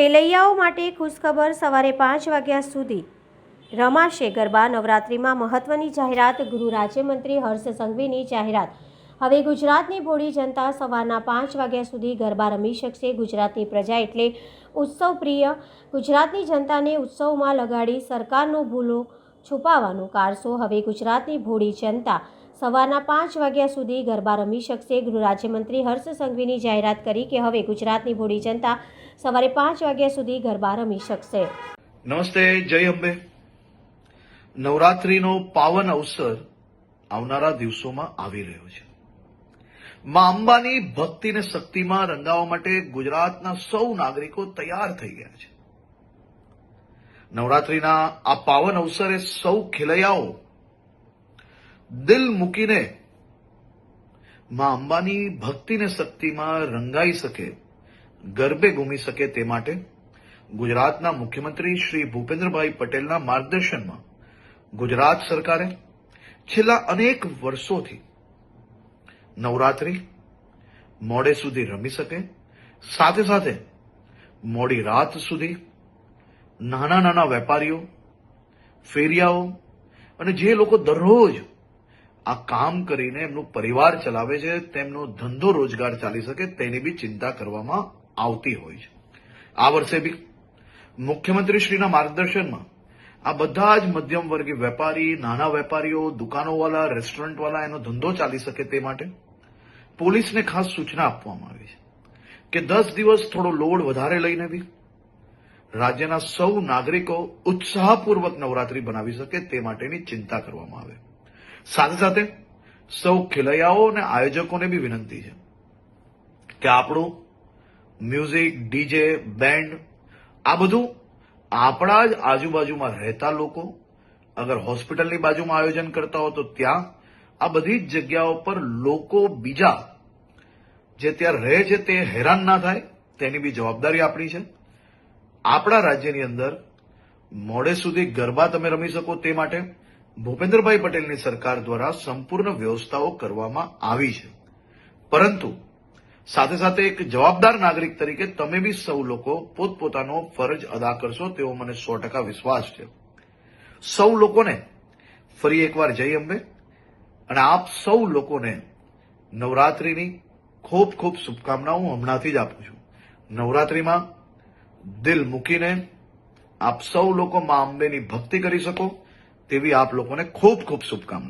ખેલૈયાઓ માટે ખુશખબર સવારે પાંચ વાગ્યા સુધી. રમાશે ગરબા, નવરાત્રિમાં મહત્વની જાહેરાત, ગૃહ રાજ્યમંત્રી હર્ષ સંઘવીની જાહેરાત. હવે ગુજરાતની ભોળી જનતા સવારના પાંચ વાગ્યા સુધી ગરબા રમી શકશે. ગુજરાતની પ્રજા એટલે ઉત્સવ પ્રિય. ગુજરાતની જનતાને ઉત્સવમાં લગાડી સરકારનો ભૂલો છુપાવવાનો કારસો. હવે ગુજરાતની ભોળી જનતા સવારના પાંચ વાગ્યા સુધી ગરબા રમી શકશે. ગૃહ રાજ્યમંત્રી હર્ષ સંઘવીની જાહેરાત કરી કે હવે ગુજરાતની ભોળી જનતા સવારે પાંચ વાગ્યા સુધી ગરબા રમી શકશે. નમસ્તે, જય અંબે. નવરાત્રીનો પાવન અવસર આવનારા દિવસોમાં આવી રહ્યો છે. મા અંબાની ભક્તિને શક્તિમાં રંગાવવા માટે ગુજરાતના સૌ નાગરિકો તૈયાર થઈ ગયા છે. નવરાત્રીના આ પાવન અવસરે સૌ ખેલૈયાઓ દિલ મૂકીને મા અંબાની ભક્તિને શક્તિમાં રંગાઈ શકે, ગરબે ઘૂમી શકે તે માટે ગુજરાતના મુખ્યમંત્રી શ્રી ભૂપેન્દ્રભાઈ પટેલના માર્ગદર્શનમાં ગુજરાત સરકારે છેલ્લા અનેક વર્ષોથી નવરાત્રી મોડે સુધી રમી શકે, સાથે સાથે મોડી રાત સુધી નાના નાના વેપારીઓ, ફેરિયાઓ અને જે લોકો દરરોજ આ કામ કરીને એમનું પરિવાર ચલાવે છે, તેમનો ધંધો રોજગાર ચાલી શકે તેની બી ચિંતા કરવામાં આવતી હોય છે. આ વર્ષે બી મુખ્યમંત્રીશ્રીના માર્ગદર્શનમાં આ બધા જ મધ્યમ વર્ગીય વેપારી, નાના વેપારીઓ દુકાનોવાળા રેસ્ટોરન્ટવાળા એનો ધંધો ચાલી શકે તે માટે પોલીસને ખાસ સૂચના આપવામાં આવી છે કે દસ દિવસ થોડો લોડ વધારે લઈને બી રાજ્યના સૌ નાગરિકો ઉત્સાહપૂર્વક નવરાત્રી બનાવી શકે તે માટેની ચિંતા કરવામાં આવે. સાથે સાથે સૌ ખેલૈયાઓ અને આયોજકોને બી વિનંતી છે કે આપણું મ્યુઝિક, ડીજે, બેન્ડ, આ બધું આપણા જ આજુબાજુમાં રહેતા લોકો અગર હોસ્પિટલની બાજુમાં આયોજન કરતા હો તો ત્યાં આ બધી જ જગ્યાઓ પર લોકો બીજા જે ત્યાં રહે છે તે હેરાન ના થાય, તેની બી જવાબદારી આપણી છે. આપણા રાજ્યની અંદર મોડે સુધી ગરબા તમે રમી શકો તે માટે ભૂપેન્દ્રભાઈ પટેલની સરકાર દ્વારા સંપૂર્ણ વ્યવસ્થાઓ કરવામાં આવી છે. પરંતુ સાથે સાથે એક જવાબદાર નાગરિક તરીકે તમે બી સૌ લોકો પોતપોતાનો ફરજ અદા કરશો તેવો મને સો ટકા વિશ્વાસ છે. સૌ લોકોને ફરી એકવાર જય અંબે અને આપ સૌ લોકોને નવરાત્રીની ખૂબ ખૂબ શુભકામનાઓ હમણાંથી જ આપું છું. નવરાત્રીમાં દિલ મૂકીને આપ સૌ લોકો મા અંબેની ભક્તિ કરી શકો. તેવી આપ લોકોને ખૂબ ખૂબ શુભકામના.